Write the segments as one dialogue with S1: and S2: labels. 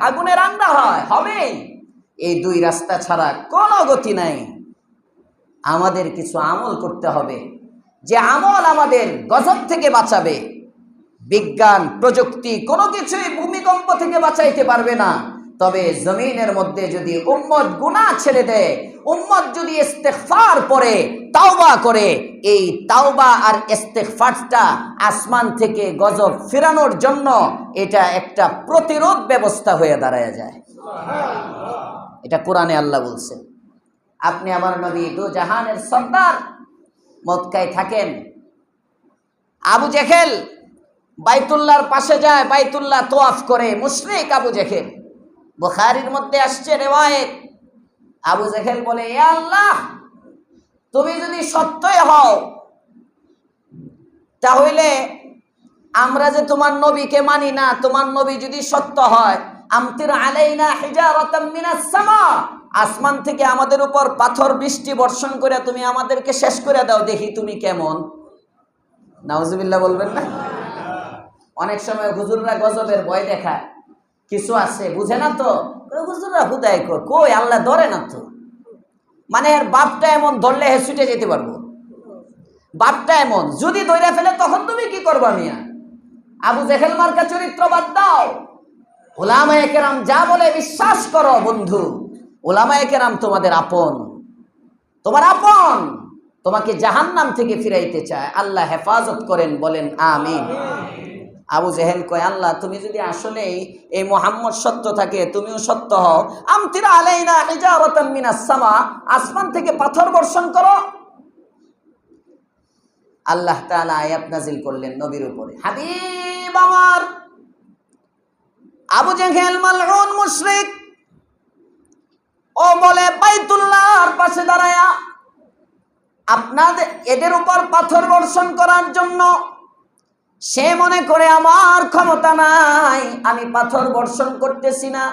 S1: আগুনে রান্না হয়, হবেই। এই দুই রাস্তা ছাড়া কোনো গতি নাই। আমাদের কিছু আমল করতে হবে। যে আমল আমাদের গজব থেকে বাঁচাবে। বিজ্ঞান, প্রযুক্তি কোনো কিছুই ভূমিকম্প থেকে বাঁচাইতে পারবে না। তবে জমিনের মধ্যে যদি উম্মত গুনাহ ছেড়ে দেয়, উম্মত যদি ইস্তেগফার পড়ে তাওবা করে, এই তাওবা আর ইস্তেগফারটা আসমান থেকে গজব ফেরানোর জন্য এটা একটা প্রতিরোধ ব্যবস্থা হয়ে দাঁড়ায় যায়। এটা কোরআনে আল্লাহ বলছেন। আপনি আমার নবী দু জাহানের সর্দার, মক্কায় থাকেন। আবু জেখেল বাইতুল্লাহর পাশে যায়, বাইতুল্লাহ তোয়াফ করে, মুশরিক আবু জেখেল। বুখারীর মধ্যে আসছে রেওয়ায়েত। আবু জেখেল বলে, এ আল্লাহ তুমি যদি সত্যই হও, তাহলে আমরা যে তোমার নবীকে মানি না, তোমার নবী যদি সত্য হয়, আমতির আলাইনা সামা, আসমান থেকে আমাদের উপর পাথর বৃষ্টি বর্ষণ করে তুমি আমাদেরকে শেষ করে দাও, দেখি তুমি কেমন। নাউজুবিল্লাহ বলবেন না? অনেক সময় হুজুররা গজবের ভয় দেখায়। কিছু আছে, বুঝে না তো? হুজুররা হুদায় কই, আল্লাহ ধরে না তো? মানে বাপটা এমন ধরলে হে ছুটে যেতে পারব। বাপটা এমন, যদি দইরা ফেলে তখন তুমি কি করবা মিয়া? আবু জেহেল মার্কা চরিত্র বাদ দাও ওলামায়ে কেরাম যা বলে বিশ্বাস করো বন্ধু। ওলামায়ে কেরাম তোমাদের আপন। তোমার আপন। তোমাকে জাহান্নাম থেকে ফিরাইতে চায়। আল্লাহ হেফাজত করেন, বলেন, আমিন। আবু জেহেল কয়, আল্লাহ, তুমি যদি আসলেই এই মোহাম্মদ সত্য থাকে, তুমিও সত্য হও। আমতিরা আসমান থেকে পাথর বর্ষণ করো। আল্লাহ আয়াত নাজিল করলেন নবীর উপরে। হাবিব আমার। আবু জেহেল মালউন মুশরিক। ও বলে, বাইতুল্লাহর পাশে দাঁড়ায়া, আপনাদের, এদের উপর পাথর বর্ষণ করার জন্য সে মনে করে আমার ক্ষমতা নাই আমি পাথর বর্ষণ করতেছি না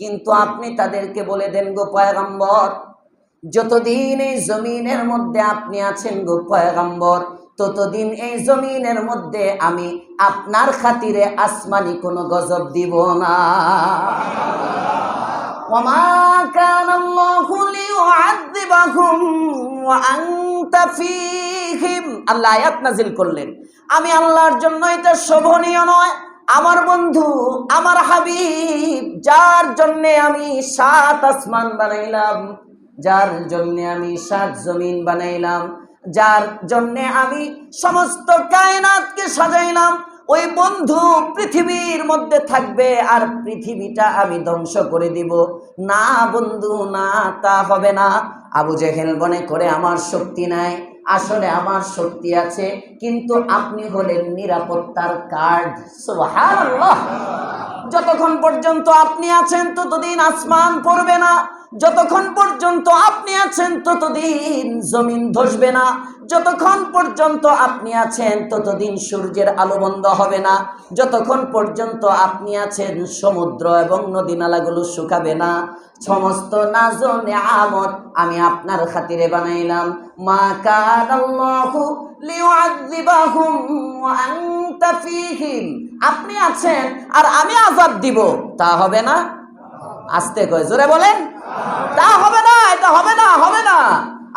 S1: কিন্তু আপনি তাদেরকে বলে দেন গো পয়গম্বর যতদিন এই জমিনের মধ্যে আপনি আছেন গো পয়গম্বর ততদিন এই জমিনের মধ্যে আমি আপনার খাতিরে আসমানি কোনো গজব দিব না وما كان الله ليعذبهم وأنت فيهم আল্লাহ আয়াত নাজিল করলেন। আমি আল্লাহর জন্য এটা শোভনীয় নয়। আমার বন্ধু, আমার হাবিব, যার জন্য আমি সাত আসমান বানাইলাম, যার জন্য আমি সাত জমিন বানাইলাম, যার জন্যে আমি সমস্ত কায়নাতকে সাজাইলাম, ওই বন্ধু পৃথিবীর মধ্যে থাকবে আর পৃথিবীটা আমি ধ্বংস করে দিব। না বন্ধু, না তা হবে না। আবু জেহেল মনে করে, আমার শক্তি নাই। আসলে আমার শক্তি আছে, কিন্তু আপনি হলেন নিরাপত্তার কার্ড যতক্ষণ পর্যন্ত আপনি আছেন, ততদিন আসমান পড়বে না। যতক্ষণ পর্যন্ত আপনি আছেন, ততদিন জমিন ধসবে না। যতক্ষণ পর্যন্ত আপনি আছেন, ততদিন সূর্যের আলো বন্ধ হবে না। যতক্ষণ পর্যন্ত আপনি আছেন, সমুদ্র এবং নদী নালাগুলো শুকাবে না। সমস্ত নাজো নেয়ামত আমি আপনার খাতিরে বানাইলাম। মা ফীহিম। আপনি আছেন আর আমি আযাব দিব। তা হবে না? আসতে কয়, জোরে বলেন। তা হবে না, এটা হবে না হবে না।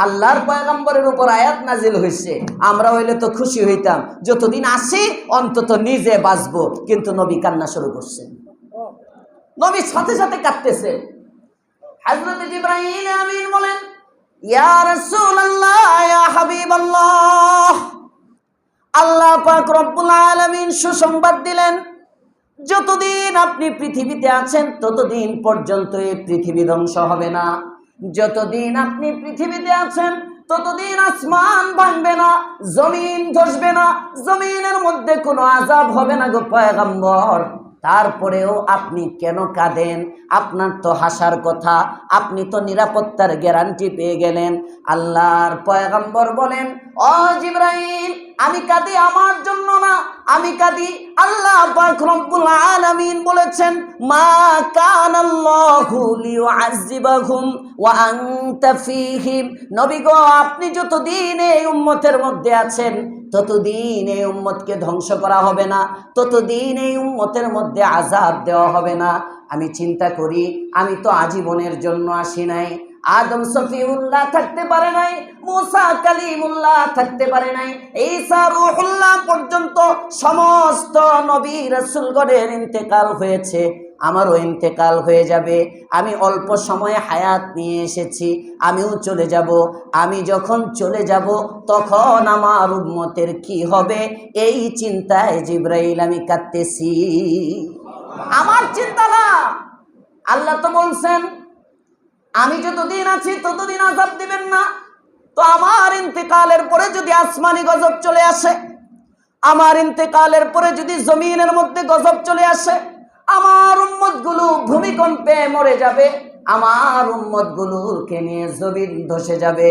S1: আল্লাহর পয়গম্বরের উপর আয়াত নাজিল হয়েছে আমরা হইলে তো খুশি হইতাম, যতদিন আসি অন্তত নিজে বাঁচবো। কিন্তু নবী কান্না শুরু করছেন নবী সাথে সাথে কাঁদতেছে। হযরত ইব্রাহিম আমিন বলেন, ইয়া রাসূলুল্লাহ, ইয়া হাবিবাল্লাহ। আল্লাহ পাক রব্বুল আলামিন সুসংবাদ দিলেন যতদিন আপনি পৃথিবীতে আছেন, ততদিন পর্যন্ত এই পৃথিবী ধ্বংস হবে না। যতদিন আপনি পৃথিবীতে আছেন, ততদিন আসমান ভাঙবে না, জমিন ধসবে না, জমিনের মধ্যে কোনো আজাব হবে না গো পয়গম্বর। তারপরেও আপনি কেন কাঁদেন? আপনার তো হাসার কথা, আপনি তো নিরাপত্তার গ্যারান্টি পেয়ে গেলেন। আল্লাহর পয়গম্বর বলেন, ও জিব্রাইল, আমি কাঁদি আমার জন্য না, আমি কাঁদি আল্লাহ রব্বুল বলেছেন, মা কানাল্লাহু লিউআযিবাহুম ওয়া আনতা ফীহিম। আপনি যতদিন এই উম্মতের মধ্যে আছেন ততদিন এই উম্মতকে ধ্বংস করা হবে না, ততদিন এই উম্মতের মধ্যে আজাব দেওয়া হবে না। আমি চিন্তা করি, আমি তো আজীবনের জন্য আসি নাই। আদম সফিউল্লাহ থাকতে পারে নাই, মুসা কালিমুল্লাহ থাকতে পারে নাই, ঈসা রূহুল্লাহ পর্যন্ত সমস্ত নবী রাসূলগণের ইন্তেকাল হয়েছে। আমারও ইন্তেকাল হয়ে যাবে। আমি অল্প সময়ে হায়াত নিয়ে এসেছি, আমিও চলে যাব। আমি যখন চলে যাব, তখন আমার উম্মতের কি হবে? এই চিন্তায় জিব্রাইল আমি কাঁদতেছি। আমার চিন্তা না আল্লাহ তো বলছেন, আমি যতদিন আছি ততদিন আজাব দিবেন না। তো আমার ইন্তেকালের পরে যদি আসমানি গজব চলে আসে, আমার ইন্তেকালের পরে যদি জমিনের মধ্যে গজব চলে আসে আমার উম্মতগুলো ভূমিকম্পে মরে যাবে, আমার উম্মত গুলোকে নিয়ে জমিন ধসে যাবে।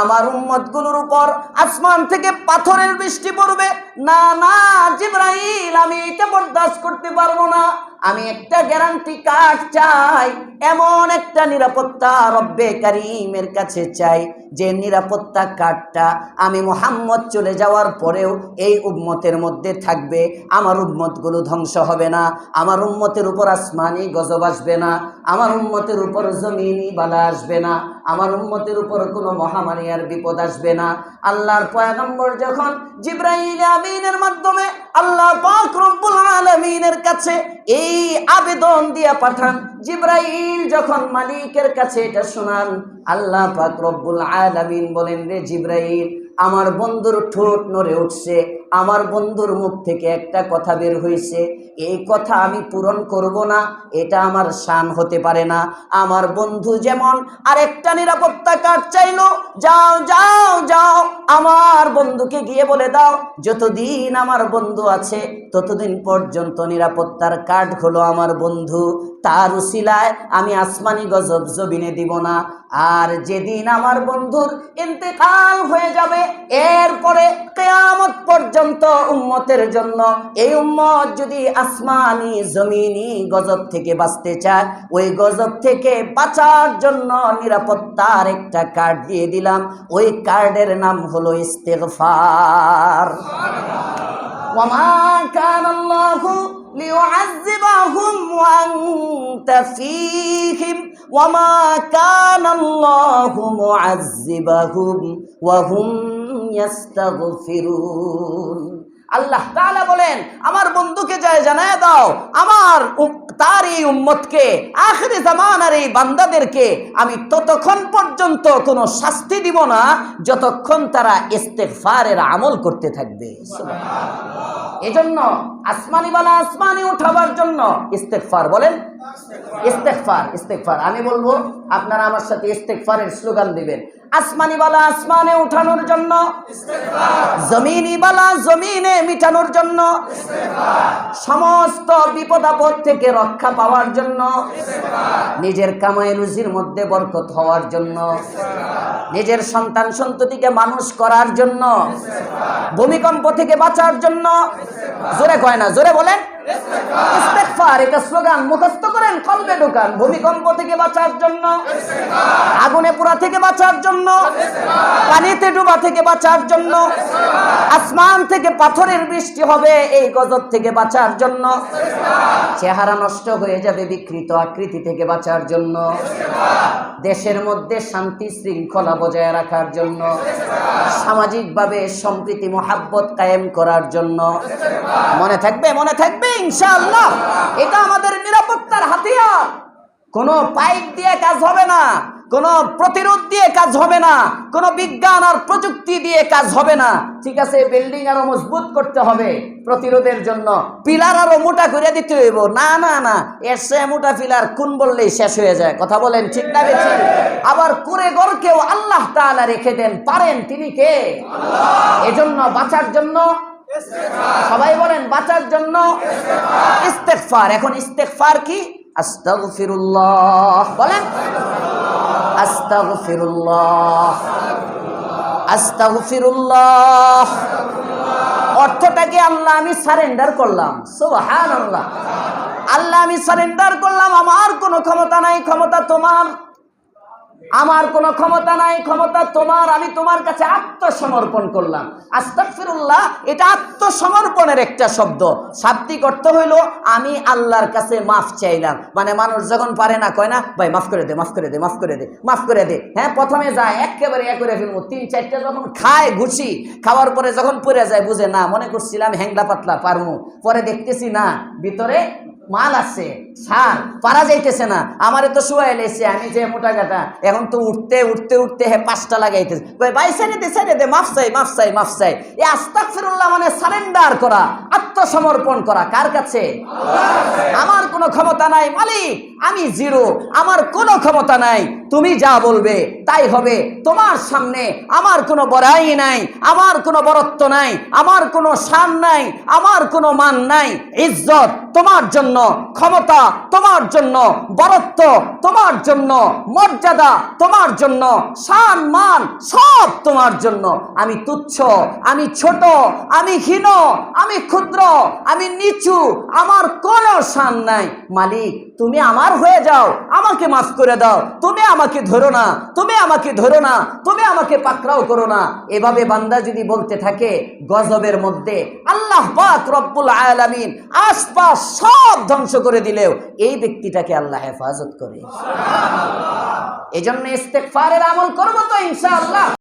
S1: আমার উম্মতগুলোর উপর আসমান থেকে পাথরের বৃষ্টি পড়বে। না না জিব্রাহিল আমি এটা বরদাস্ত করতে পারব না। আমি একটা গ্যারান্টি কার্ড চাই, এমন একটা নিরাপত্তা রব্বে কারিমের কাছে চাই, যে নিরাপত্তা কার্ডটা আমি মোহাম্মদ চলে যাওয়ার পরেও এই উম্মতের মধ্যে থাকবে। আমার উম্মতগুলো ধ্বংস হবে না, আমার উম্মতের উপর আসমানি গজব আসবে না, আমার উম্মতের উপর জমিনি বালা আসবে না, আমার উম্মতের উপর কোনো মহামারী আর বিপদ আসবে না। আল্লাহর পয়গম্বর যখন জিব্রাইল আমিনের মাধ্যমে আল্লাহ পাক রব্বুল আলামিনের কাছে এই আবেদন দিয়া পাঠান। জিব্রাইল যখন মালিকের কাছে এটা শোনান, আল্লাহ পাক রব্বুল আলামিন বলেন, রে জিব্রাইল, আমার বন্ধুর ঠোঁট নড়ে উঠছে। আমার বন্ধুর মুখ থেকে একটা কথা বের হয়েছে। এই কথা আমি পূরণ করব না, এটা আমার শান হতে পারে না। আমার বন্ধু যেমন আরেকটা নিরাপত্তা কার্ড চাইলো, যাও যাও যাও, আমার বন্ধুকে গিয়ে বলে দাও, যতদিন আমার বন্ধু আছে, ততদিন পর্যন্ত নিরাপত্তার কার্ড হলো আমার বন্ধু। তার উসিলায় আমি আসমানি গজব জবিনে দিব না। আর যেদিন আমার বন্ধুর ইন্তেকাল হয়ে যাবে, এরপরে কেয়ামত পর্যন্ত উম্মতের জন্য, এই উম্মত যদি আসমানি জমিনি গজব থেকে বাঁচতে চায়। ওই গজব থেকে বাঁচার জন্য নিরাপত্তার একটা কার্ড দিয়ে দিলাম। ওই কার্ডের নাম হলো ইস্তেফার ওমা কানাল্লাহু আল্লাহ তালা বলেন, আমার বন্ধুকে যায় জানায় দাও, আমার তার এই উম্মতকে, আখরি জামানার এই বান্দাদেরকে আমি ততক্ষণ পর্যন্ত কোনো শাস্তি দিব না, যতক্ষণ তারা ইস্তেগফারের আমল করতে থাকবে। এজন্য আসমানি বালা আসমানি উঠাবার জন্য ইস্তেফার বলেন ইস্তেগফার ইস্তেগফার। আমি বলব, আপনারা আমার সাথে ইস্তেগফারের স্লোগান দিবেন। আসমানি বালা আসমানে উঠানোর জন্য, জমিনি বালা জমিনে মিটানোর জন্য, সমস্ত বিপদ আপদ থেকে রক্ষা পাওয়ার জন্য, নিজের কামাই রুজির মধ্যে বরকত হওয়ার জন্য, নিজের সন্তান সন্ততিকে মানুষ করার জন্য, ভূমিকম্প থেকে বাঁচার জন্য, জোরে কয় না, জোরে বলেন। এটা স্লোগান, মুখস্থ করেন কলবে ঢোকান, ভূমিকম্প থেকে বাঁচার জন্য, আগুনে পোড়া থেকে বাঁচার জন্য, পানিতে ডুবা থেকে বাঁচার জন্য, আসমান থেকে পাথরের বৃষ্টি হবে এই গজব থেকে বাঁচার জন্য, চেহারা নষ্ট হয়ে যাবে বিকৃত আকৃতি থেকে বাঁচার জন্য, দেশের মধ্যে শান্তি শৃঙ্খলা বজায় রাখার জন্য, সামাজিকভাবে সম্প্রীতি, মহাব্বত কায়েম করার জন্য, মনে থাকবে মনে থাকবে? ইনশাআল্লাহ। এটা আমাদের নিরাপত্তার হাতিয়ার। কোনো পাইপ দিয়ে কাজ হবে না, কোনো প্রতিরোধ দিয়ে কাজ হবে না, কোনো বিজ্ঞান আর প্রযুক্তি দিয়ে কাজ হবে না। ঠিক আছে, বিল্ডিং আরও মজবুত করতে হবে প্রতিরোধের জন্য। পিলার আরও মোটা করে দিতে হইব। না না না, এর সে মোটা পিলার কোন বললেই শেষ হয়ে যায়। কথা বলেন ঠিক না বেঠিক আবার কুরে গড়কেও আল্লাহ তাআলা রেখে দেন। পারেন তিনি কে? এজন্য বাঁচার জন্য সবাই বলেন, বাঁচার জন্য ইস্তেগফার। এখন ইস্তেগফার কি? আস্তাগফিরুল্লাহ। বলেন, আস্তাগফিরুল্লাহ। আস্তাগফিরুল্লাহ। অর্থটা কি? আল্লাহ, আমি সারেন্ডার করলাম। সুবহানাল্লাহ। আল্লাহ, আমি সারেন্ডার করলাম। আমার কোনো ক্ষমতা নাই। ক্ষমতা তোমার। আমার কোনো ক্ষমতা নাই, ক্ষমতা তোমার, আমি তোমার কাছে আত্মসমর্পণ করলাম। আস্তাগফিরুল্লাহ, এটা আত্মসমর্পণের একটা শব্দ। শাব্দিক অর্থ হইল, আমি আল্লাহর কাছে মাফ চাইলাম। মানে মানুষ যখন পারে না, কয় না, ভাই, মাফ করে দে, মাফ করে দে, মাফ করে দে, মাফ করে দে। হ্যাঁ প্রথমে যায়, একেবারে এ করে ফেলব। তিন, চারটে যখন খায় ঘুষি, খাওয়ার পরে যখন পড়ে যায়, বুঝে না, মনে করছিলাম, হ্যাংলা পাতলা পারমু পরে দেখতেছি না, ভিতরে মাল আছে। সার পারা যাইতেছে না। আমারে তো শুয়াই লেছে আমি যে মোটা গাটা এখন তো উঠতে উঠতে উঠতে হে পাঁচটা লাগাইতেছে। ভাই ভাই দে সাইডে দে, মাফ চাই মাফ চাই মাফ চাই। এই আস্তাক ফিরুল্লাহ মানে সারেন্ডার করা, আত্মসমর্পণ করা। কার কাছে? আমার কোনো ক্ষমতা নাই, মালিক, আমি জিরো। আমার কোনো ক্ষমতা নাই, তুমি যা বলবে তাই হবে। তোমার সামনে আমার কোনো বড়াই নাই, আমার কোনো বরত্ব নাই, আমার কোনো শান নাই, আমার কোনো মান নাই। ইজ্জত তোমার জন্য, ক্ষমতা তোমার জন্য, বরত্ব তোমার জন্য, মর্যাদা তোমার জন্য, সান, মান সব তোমার জন্য। আমি তুচ্ছ, আমি ছোট, আমি হীন, আমি ক্ষুদ্র, আমি নিচু, আমার কোনো সান নাই। মালিক তুমি আমার হয়ে যাও, আমাকে মাফ করে দাও, তুমি আমাকে ধরো না, তুমি আমাকে ধরো না, তুমি আমাকে পাকড়াও করো না। এভাবে বান্দা যদি বলতে থাকে, গজবের মধ্যে আল্লাহ পাক রব্বুল আলামিন আশপাশ সব ধ্বংস করে দিলেও এই ব্যক্তিটাকে আল্লাহ হেফাজত করে। এই জন্য ইস্তেকফারের আমল করব তো ইনশাআল্লাহ।